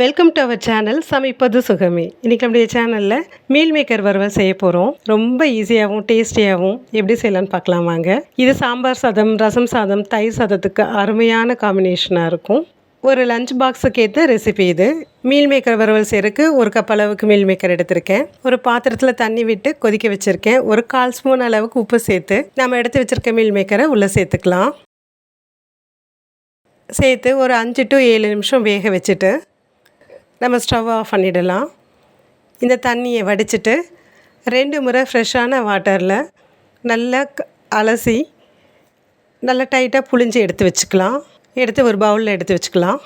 Welcome to our channel சமைப்பது சுகமே. இன்றைக்கி நம்முடைய சேனலில் மீல் மேக்கர் வறுவல் செய்ய போகிறோம் ரொம்ப ஈஸியாகவும் டேஸ்டியாகவும் எப்படி செய்யலாம்னு பார்க்கலாம் வாங்க. இது சாம்பார் சாதம் ரசம் சாதம் தயிர் சாதத்துக்கு அருமையான காம்பினேஷனாக இருக்கும். ஒரு லஞ்ச் பாக்ஸுக்கு ஏற்ற ரெசிபி இது. மீல் மேக்கர் வறுவல் செய்கிறதுக்கு ஒரு கப் அளவுக்கு மீல் மேக்கர் எடுத்திருக்கேன். ஒரு பாத்திரத்தில் தண்ணி விட்டு கொதிக்க வச்சுருக்கேன். ஒரு கால் ஸ்பூன் அளவுக்கு உப்பு சேர்த்து நம்ம எடுத்து வச்சுருக்க மீல் மேக்கரை உள்ளே சேர்த்துக்கலாம். சேர்த்து ஒரு அஞ்சு டு ஏழு நிமிஷம் வேக வச்சுட்டு நம்ம ஸ்டவ் ஆஃப் பண்ணிடலாம். இந்த தண்ணியை வடிச்சிட்டு ரெண்டு முறை ஃப்ரெஷ்ஷான வாட்டரில் நல்லா க- அலசி நல்லா டைட்டாக புழிஞ்சு எடுத்து வச்சுக்கலாம். எடுத்து ஒரு பவுலில் எடுத்து வச்சுக்கலாம்.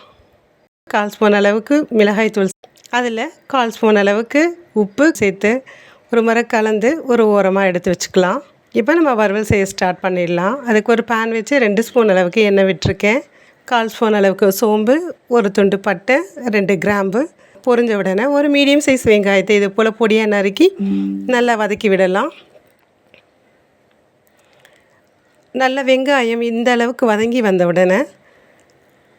கால் ஸ்பூன் அளவுக்கு மிளகாய் தூள் அதில் கால் ஸ்பூன் அளவுக்கு உப்பு சேர்த்து ஒரு முறை கலந்து ஒரு ஓரமாக எடுத்து வச்சுக்கலாம். இப்போ நம்ம வறுவல் செய்ய ஸ்டார்ட் பண்ணிடலாம். அதுக்கு ஒரு பேன் வச்சு ரெண்டு ஸ்பூன் அளவுக்கு எண்ணெய் விட்டுருக்கேன். கால் ஸ்பூன் அளவுக்கு சோம்பு ஒரு துண்டு பட்டை ரெண்டு கிராம்பு பொறிஞ்ச உடனே ஒரு மீடியம் சைஸ் வெங்காயத்தை இது போல் பொடியாக நறுக்கி நல்லா வதக்கி விடலாம். நல்ல வெங்காயம் இந்த அளவுக்கு வதங்கி வந்த உடனே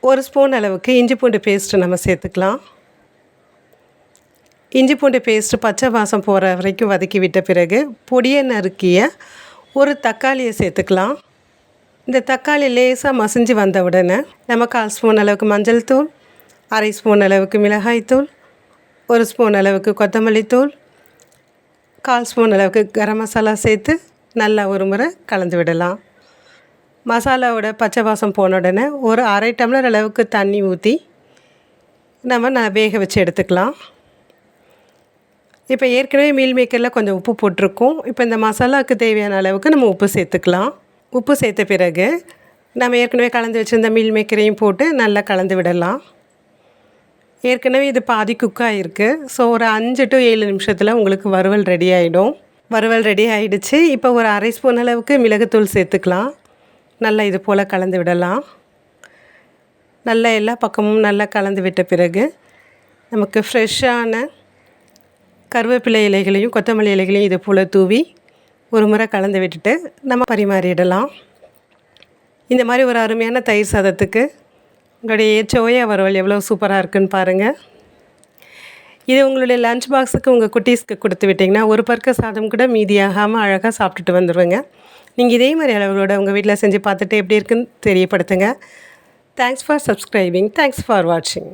ஒரு ஸ்பூன் அளவுக்கு இஞ்சி பூண்டு பேஸ்ட்டு நம்ம சேர்த்துக்கலாம். இஞ்சி பூண்டு பேஸ்ட்டு பச்சை வாசம் போகிற வரைக்கும் வதக்கி விட்ட பிறகு பொடியை நறுக்கிய ஒரு தக்காளியை சேர்த்துக்கலாம். இந்த தக்காளி லேசாக மசிஞ்சு வந்த உடனே நம்ம கால் ஸ்பூன் அளவுக்கு மஞ்சள் தூள் அரை ஸ்பூன் அளவுக்கு மிளகாய் தூள் ஒரு ஸ்பூன் அளவுக்கு கொத்தமல்லி தூள் கால் ஸ்பூன் அளவுக்கு கரம் மசாலா சேர்த்து நல்லா ஒரு முறை கலந்து விடலாம். மசாலாவோட பச்சை வாசம் போன உடனே ஒரு அரை டம்ளர் அளவுக்கு தண்ணி ஊற்றி நம்ம நான் வேக வச்சு எடுத்துக்கலாம். இப்போ ஏற்கனவே மீல் மேக்கரில் கொஞ்சம் உப்பு போட்டிருக்கோம். இப்போ இந்த மசாலாவுக்கு தேவையான அளவுக்கு நம்ம உப்பு சேர்த்துக்கலாம். உப்பு சேர்த்த பிறகு நம்ம ஏற்கனவே கலந்து வச்சுருந்த மீல் மேக்கரையும் போட்டு நல்லா கலந்து விடலாம். ஏற்கனவே இது பாதி குக் ஆகிருக்கு ஸோ ஒரு அஞ்சு டு ஏழு நிமிஷத்தில் உங்களுக்கு வறுவல் ரெடி ஆகிடும் வறுவல் ரெடி ஆகிடுச்சு இப்போ ஒரு அரை ஸ்பூன் அளவுக்கு மிளகுத்தூள் சேர்த்துக்கலாம். நல்லா இது போல் கலந்து விடலாம். நல்லா எல்லா பக்கமும் நல்லா கலந்து விட்ட பிறகு நமக்கு ஃப்ரெஷ்ஷான கருவேப்பிலை இலைகளையும் கொத்தமல்லி இலைகளையும் இது போல் தூவி ஒரு முறை கலந்து விட்டுட்டு நம்ம பரிமாறிடலாம். இந்த மாதிரி ஒரு அருமையான தயிர் சாதத்துக்கு உங்களுடைய சோயா வறுவல் எவ்வளோ சூப்பராக இருக்குன்னு பாருங்கள் இது உங்களுடைய லஞ்ச் பாக்ஸுக்கு உங்கள் குட்டீஸ்க்கு கொடுத்து விட்டிங்கன்னா ஒரு பருக்க சாதம் கூட மீதியாகாமல் அழகாக சாப்பிட்டுட்டு வந்துடுவேங்க நீங்கள் இதே மாதிரி அளவுகளோட உங்கள் வீட்டில் செஞ்சு பார்த்துட்டு எப்படி இருக்குன்னு தெரியப்படுத்துங்க. Thanks for subscribing thanks for வாட்சிங்